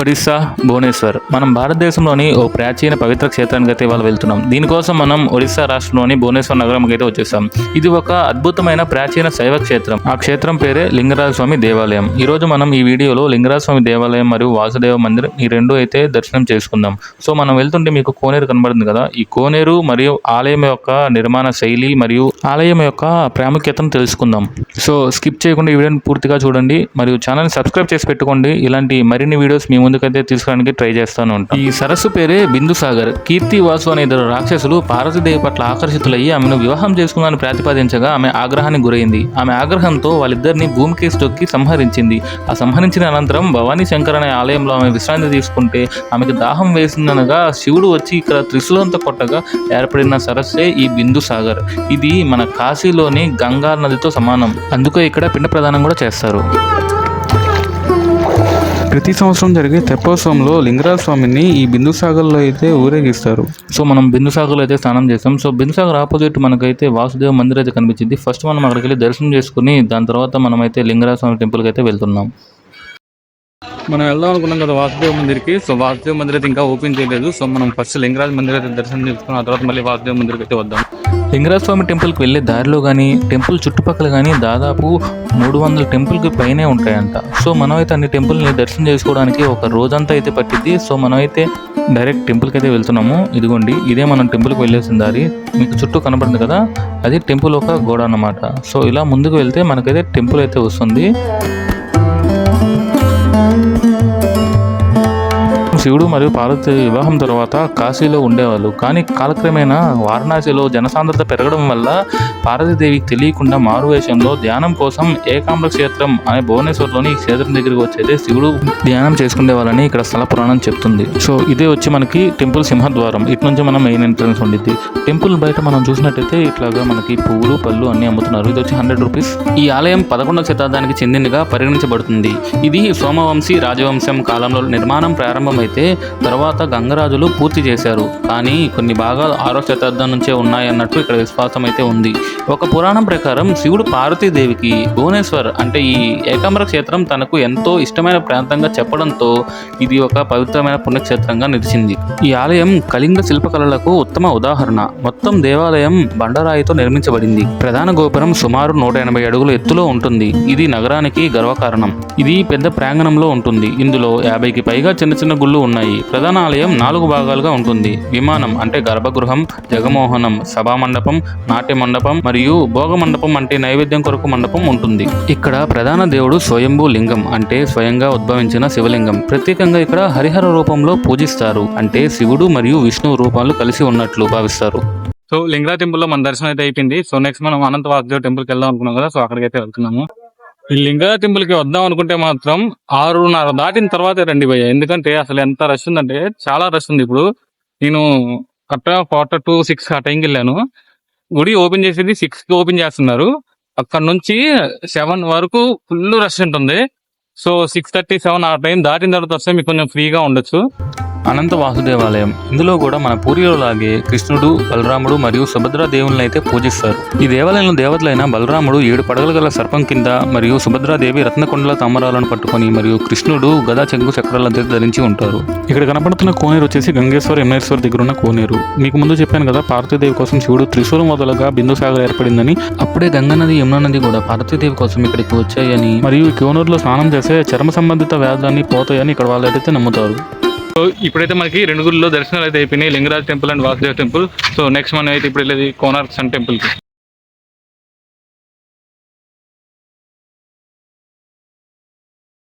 ఒడిస్సా భువనేశ్వర్. మనం భారతదేశంలోని ఓ ప్రాచీన పవిత్ర క్షేత్రానికి అయితే ఇవాళ వెళ్తున్నాం. దీనికోసం మనం ఒడిస్సా రాష్ట్రంలోని భువనేశ్వర్ నగరంకి అయితే వచ్చేసాం. ఇది ఒక అద్భుతమైన ప్రాచీన శైవ క్షేత్రం. ఆ క్షేత్రం పేరే లింగరాజ స్వామి దేవాలయం. ఈ రోజు మనం ఈ వీడియోలో లింగరాజ స్వామి దేవాలయం మరియు వాసుదేవ మందిరం ఈ రెండు అయితే దర్శనం చేసుకుందాం. సో మనం వెళ్తుంటే మీకు కోనేరు కనబడుతుంది కదా? ఈ కోనేరు మరియు ఆలయం యొక్క నిర్మాణ శైలి మరియు ఆలయం యొక్క ప్రాముఖ్యతను తెలుసుకుందాం. సో స్కిప్ చేయకుండా ఈ వీడియోని పూర్తిగా చూడండి మరియు ఛానల్ సబ్స్క్రైబ్ చేసి పెట్టుకోండి. ఇలాంటి మరిన్ని వీడియోస్ మేము ముందుకైతే తీసుకోవడానికి ట్రై చేస్తాను ఉంటాను. ఈ సరస్సు పేరే బిందు సాగర్. కీర్తి వాసు అనే ఇద్దరు రాక్షసులు పార్వతీదేవి పట్ల ఆకర్షితులయ్యి ఆమెను వివాహం చేసుకుందాన్ని ప్రతిపాదించగా ఆమె ఆగ్రహానికి గురైంది. ఆమె ఆగ్రహంతో వాళ్ళిద్దరిని భూమికి తొక్కి సంహరించింది. ఆ సంహరించిన అనంతరం భవానీ శంకర్ అనే ఆలయంలో ఆమె విశ్రాంతి తీసుకుంటే ఆమెకు దాహం వేసిందనగా శివుడు వచ్చి ఇక్కడ త్రిశూలంతో కొట్టగా ఏర్పడిన సరస్సే ఈ బిందు సాగర్. ఇది మన కాశీలోని గంగా నదితో సమానం. అందుకే ఇక్కడ పిండ ప్రదానం కూడా చేస్తారు. ప్రతి సంవత్సరం జరిగే తెప్పోత్సవంలో లింగరాజ స్వామిని ఈ బిందుసాగర్లో అయితే ఊరేగిస్తారు. సో మనం బిందుసాగర్లో అయితే స్నానం చేస్తాం. సో బిందుసాగర్ ఆపోజిట్ మనకైతే వాసుదేవ మందిర్ అయితే కనిపించింది. ఫస్ట్ మనం అక్కడికి వెళ్ళి దర్శనం చేసుకుని దాని తర్వాత మనం అయితే లింగరాజ స్వామి టెంపుల్కి అయితే వెళ్తున్నాం. మనం వెళ్దాం అనుకున్నాం కదా వాసుదేవ మందిర్కి. సో వాసుదేవ మందిర్ అయితే ఇంకా ఓపెన్ చేయలేదు. సో మనం ఫస్ట్ లింగరాజ్ మందిర్ అయితే దర్శనం చేసుకున్న తర్వాత మళ్ళీ వాసుదేవ మందిర్కి అయితే వద్దాం. లింగరాజ స్వామి టెంపుల్కి వెళ్ళే దారిలో కానీ టెంపుల్ చుట్టుపక్కల కానీ దాదాపు మూడు వందల టెంపుల్కి పైనే ఉంటాయంట. సో మనం అయితే అన్ని టెంపుల్ని దర్శనం చేసుకోవడానికి ఒక రోజంతా అయితే పట్టింది సో మనం అయితే డైరెక్ట్ టెంపుల్కి అయితే వెళ్తున్నాము. ఇదిగోండి ఇదే మనం టెంపుల్కి వెళ్ళేసిన దారి. మీకు చుట్టూ కనబడింది కదా అది టెంపుల్ ఒక గోడ అన్నమాట. సో ఇలా ముందుకు వెళ్తే మనకైతే టెంపుల్ అయితే వస్తుంది. శివుడు మరియు పార్వతి వివాహం తర్వాత కాశీలో ఉండేవాళ్ళు. కానీ కాలక్రమేణా వారణాసిలో జనసాంద్రత పెరగడం వల్ల పార్వతీదేవికి తెలియకుండా మారువేషంలో ధ్యానం కోసం ఏకాంబ క్షేత్రం అనే భువనేశ్వర్లోని ఈ క్షేత్రం దగ్గరికి వచ్చేది శివుడు ధ్యానం చేసుకునే వాళ్ళని ఇక్కడ స్థల పురాణం చెప్తుంది. సో ఇదే వచ్చి మనకి టెంపుల్ సింహద్వారం. ఇటు నుంచి మనం మెయిన్ ఎంట్రన్స్ ఉండిద్ది. టెంపుల్ బయట మనం చూసినట్టయితే ఇట్లాగా మనకి పువ్వులు పళ్ళు అన్ని అమ్ముతున్నారు. ఇది వచ్చి హండ్రెడ్ రూపీస్. ఈ ఆలయం పదకొండవ శతాబ్దానికి చెందినగా పరిగణించబడుతుంది. ఇది సోమవంశీ రాజవంశం కాలంలో నిర్మాణం అయితే తర్వాత గంగరాజులు పూర్తి చేశారు. కానీ కొన్ని భాగాలు ఆరో శతాబ్దం నుంచే ఉన్నాయన్నట్టు ఇక్కడ విశ్వాసం అయితే ఉంది. ఒక పురాణం ప్రకారం శివుడు పార్వతీదేవికి భువనేశ్వర్ అంటే ఈ ఏకాంబర క్షేత్రం తనకు ఎంతో ఇష్టమైన ప్రాంతంగా చెప్పడంతో ఇది ఒక పవిత్రమైన పుణ్యక్షేత్రంగా నిలిచింది. ఈ ఆలయం కళింగ శిల్పకళలకు ఉత్తమ ఉదాహరణ. మొత్తం దేవాలయం బండరాయితో నిర్మించబడింది. ప్రధాన గోపురం సుమారు నూట ఎనభై అడుగుల ఎత్తులో ఉంటుంది. ఇది నగరానికి గర్వకారణం. ఇది పెద్ద ప్రాంగణంలో ఉంటుంది. ఇందులో యాభైకి పైగా చిన్న చిన్న గుళ్ళు ఉన్నాయి. ప్రధాన ఆలయం నాలుగు భాగాలుగా ఉంటుంది. విమానం అంటే గర్భగృహం జగమోహనం సభా మండపం నాట్య మండపం మరియు భోగ మండపం అంటే నైవేద్యం కొరకు మండపం ఉంటుంది. ఇక్కడ ప్రధాన దేవుడు స్వయంభూ లింగం అంటే స్వయంగా ఉద్భవించిన శివలింగం. ప్రత్యేకంగా ఇక్కడ హరిహర రూపంలో పూజిస్తారు. అంటే శివుడు మరియు విష్ణువు రూపాలు కలిసి ఉన్నట్లు భావిస్తారు. సో లింగరాజ్ టెంపుల్లో మన దర్శనం అయితే అయిపోయింది. సో నెక్స్ట్ మనం అనంత వాసుదేవ టెంపుల్కి వెళ్దాం అనుకున్నాం కదా. సో అక్కడికైతే వెళ్తున్నాము. ఈ లింగరాజ్ టెంపుల్కి వద్దాం అనుకుంటే మాత్రం ఆరున్నర దాటిన తర్వాతే రండి భయ్య. ఎందుకంటే అసలు ఎంత రష్ ఉందంటే చాలా రష్ ఉంది ఇప్పుడు. నేను కరెక్ట్గా క్వార్టర్ టు సిక్స్ ఆ టైంకి వెళ్ళాను. గుడి ఓపెన్ చేసేది సిక్స్కి ఓపెన్ చేస్తున్నారు. అక్కడ నుంచి సెవెన్ వరకు ఫుల్ రష్ ఉంటుంది. సో సిక్స్ థర్టీ సెవెన్ ఆ టైం దాటిన తర్వాత వస్తే మీకు కొంచెం ఫ్రీగా ఉండొచ్చు. అనంత వాసుదేవాలయం. ఇందులో కూడా మన పూర్వీకులాగే కృష్ణుడు బలరాముడు మరియు సుభద్రా దేవుని అయితే పూజిస్తారు. ఈ దేవాలయంలో దేవతలైన బలరాముడు ఏడు పడగల గల సర్పం కింద మరియు సుభద్రాదేవి రత్నకొండల తామరాలను పట్టుకొని మరియు కృష్ణుడు గదా చెంగు చక్రాలను ధరించి ఉంటారు. ఇక్కడ కనపడుతున్న కోనేరు వచ్చేసి గంగేశ్వర ఎమేశ్వర్ దగ్గర ఉన్న కోనేరు. మీకు ముందు చెప్పాను కదా పార్వతీదేవి కోసం శివుడు త్రిశూలం మొదలుగా బిందుసాగర్ ఏర్పడిందని. అప్పుడే గంగా నది యమునా నది కూడా పార్వతీదేవి కోసం ఇక్కడికి వచ్చాయని మరియు కోనూరులో కోనేరులో స్నానం చేసే చర్మ సంబంధిత వ్యాధులన్నీ పోతాయని ఇక్కడ వాళ్ళు అయితే నమ్ముతారు. సో ఇప్పుడైతే మనకి రెండు గుళ్ళలో దర్శనాలు అయితే అయిపోయినాయి. Lingaraj temple and Vasudev temple. So next మనం అయితే ఇప్పుడు వెళ్ళేది కోనార్క్ సన్ టెంపుల్కి.